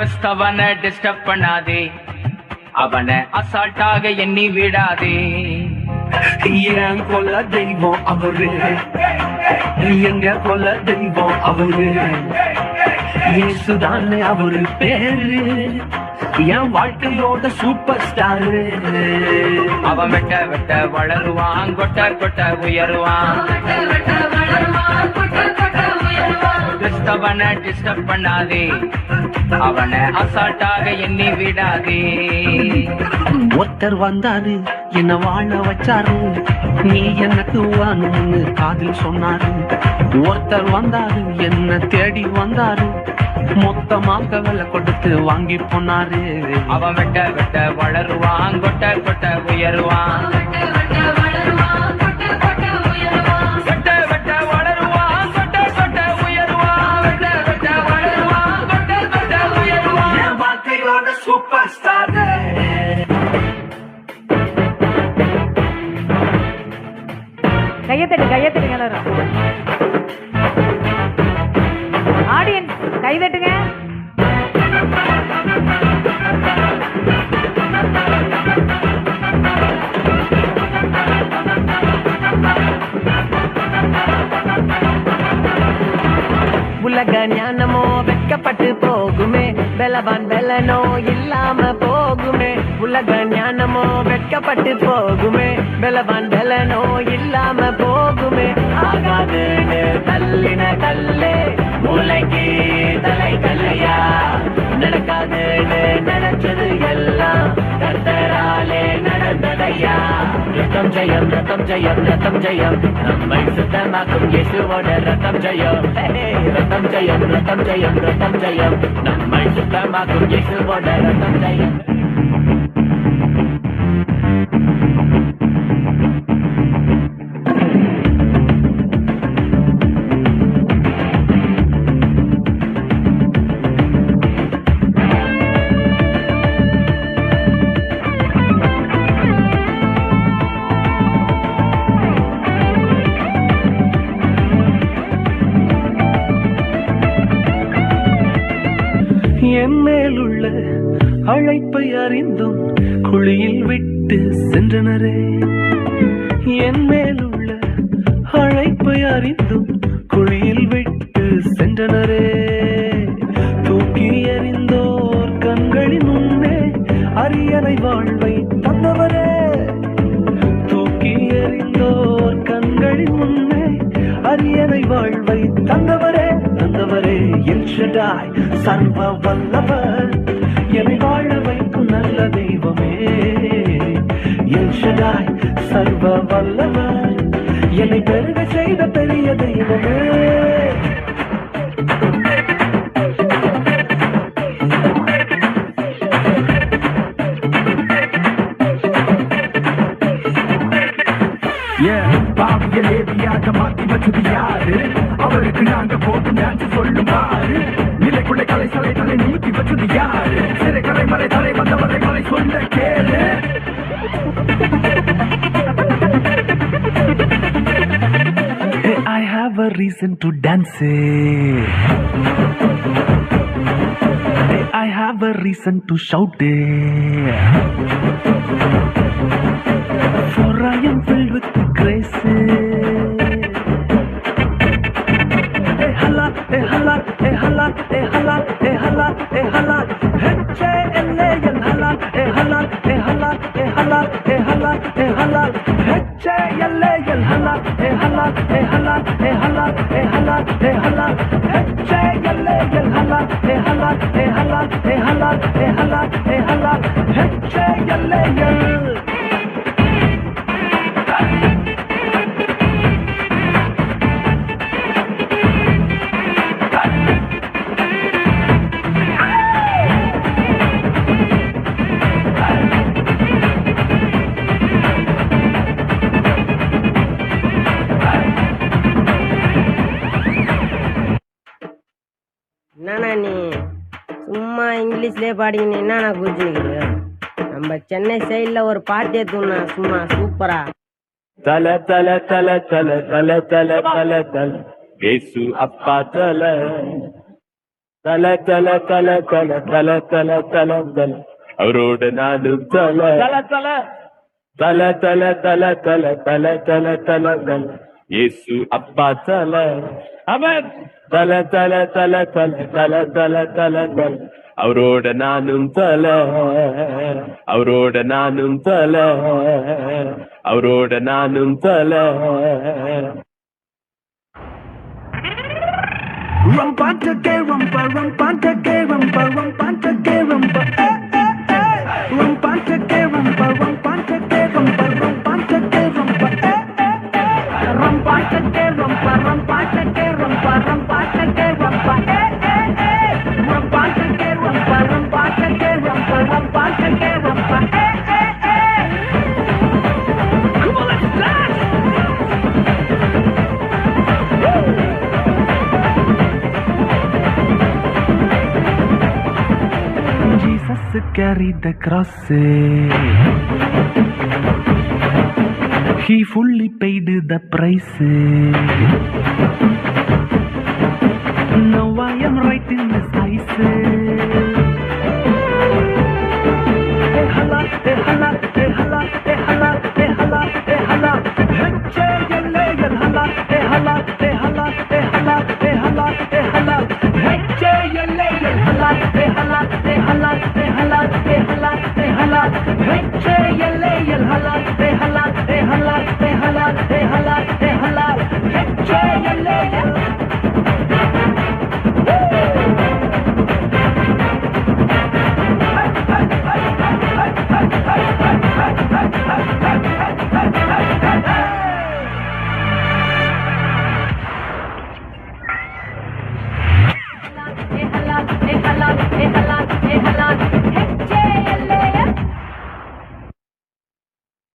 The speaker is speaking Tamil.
அவனை டிஸ்டர்ப் பண்ணாதே. அவனை அசால்ட்டாக எண்ணி விடாதே. என் கொல்ல தெய்வம் அவரு. எங்க கொல்ல தெய்வம் அவரு. இயேசுதான் அவரு பேரு. என் வாழ்க்கையோட சூப்பர் ஸ்டாரு அவன் வெட்ட வெட்ட வளருவான் கொட்ட கொட்ட உயருவான். கிறிஸ்தவனை டிஸ்டர்ப் பண்ணாதே. அவனை அசால்ட்டாக எண்ணி விடாதே. ஒருத்தர் வந்தாரு என்ன வாழ வச்சாரு. நீ எனக்கு வாணும்னு காதில் சொன்னாரு. ஒருத்தர் வந்தாரு என்ன தேடி வந்தாரு. மொத்தமாக விலை கொடுத்து வாங்கி போனாரு. அவன் வெட்ட வெட்ட வளருவான் கொட்ட கொட்ட உயருவான். கையத்தடி கையத்தட்டுங்க எல்லாரும். ஆடியன்ஸ் கைதட்டுங்க. உலக ஞானமோ வெட்கப்பட்டு போகுமே. பலவான் பலனோ இல்லாம போகுமே. உலக ஞானமோ வெட்கப்பட்டு போகுமே. பலவான் பலனோ இல்லாம போகுமே. ஆகாது தள்ளின கல்லே. மூளைக்கு தலை கல்லையா? நடக்காது நடச்சது எல்லாம் கர்த்தராலே நடந்ததையா? ரத்தம் ஜெயம் ரத்தம் ஜெயம் ரத்தம் ஜெயம். நம்மை சுத்தமாக்கும் இயேசுவோட ரத்தம் ஜெயம். ரத்தம் ஜெயம் ரத்தம் ஜெயம் ரத்தம் ஜெயம். நம்மை சுத்தமாக்கும் இயேசுவோட ரத்தம் ஜெயம். என் மேலுள்ள அழைப்பை அறிந்தும் குழியில் விட்டு சென்றனரே. என் மேலுள்ள அழைப்பை அறிந்தும் குழியில் விட்டு சென்றனரே. தூக்கி எறிந்தோர் கண்களின் முன்னே அரியணை வாழ்வை தந்தவரே. தூக்கி எறிந்தோர் கண்களின் முன்னே அரியணை வாழ்வை தந்த எல்ஷடாய் சர்வ வல்லவர் என்னை வாழ வைக்கும் நல்ல தெய்வமே. எல்ஷடாய் சர்வ வல்லவர் என்னை பெருக செய்த பெரிய தெய்வமே. Yeah. பாவிய லேவியாக மாத்தி வச்சது யாரு அவருக்கு நாங்க போகும் டான்ஸ் சொல்லுமாறு நிலைக்குள்ளே கலை சலை தலை நீக்கி வச்சது யாரு சிறை கலை மலை தலை வந்தவரை மலை சொல்ல கேளு I have a reason to dance. I have a reason to shout. ए हलाल हेचे एलेयन हलाल ए हलाल ए हलाल ए हलाल ए हलाल ए हलाल हेचे एलेयन हलाल ए हलाल ए हलाल ए हलाल ए हलाल ए हलाल हेचे एलेयन हलाल ए हलाल ए हलाल ए हलाल ए हलाल ए हलाल हेचे एलेयन இங்கிலீஷ்லேயே பாடிக்கின்னு என்னண்ணா குதிச்சுக்கிறீங்க நம்ம சென்னை சைடில் ஒரு பாட்டே தூண்ணா சும்மா சூப்பரா தல தல தல தல தல தல தல தல ஏசு அப்பா தல தல தல தல தல தல தல தல தல அவரோட நானும் தல தல தல தல தல தல தல தல தல தல இயேசு அப்பா தல அவன் தல தல தல தல தல தல தல தல அவரோட நானும் தல அவரோட நானும் தல அவரோட நானும் தல. ரம் பாட்டக்கே ரம் ரம் பாட்டக்கே ரம் ரம் பாட்டக்கே ரம் ரம் பாட்டக்கே تذكري بدك راسي. شيفوا اللي بيدي ده بريسي No, I am writing this icy هلا إيه هلا إيه هلا إيه هلا هلا هلا. هجة يلا يلا هلا هلا هلا هلا هلا هلا. هجة يلا ஹலால் ஹலால் ஹலால் ஹலால் ஹலால் ஹலால்.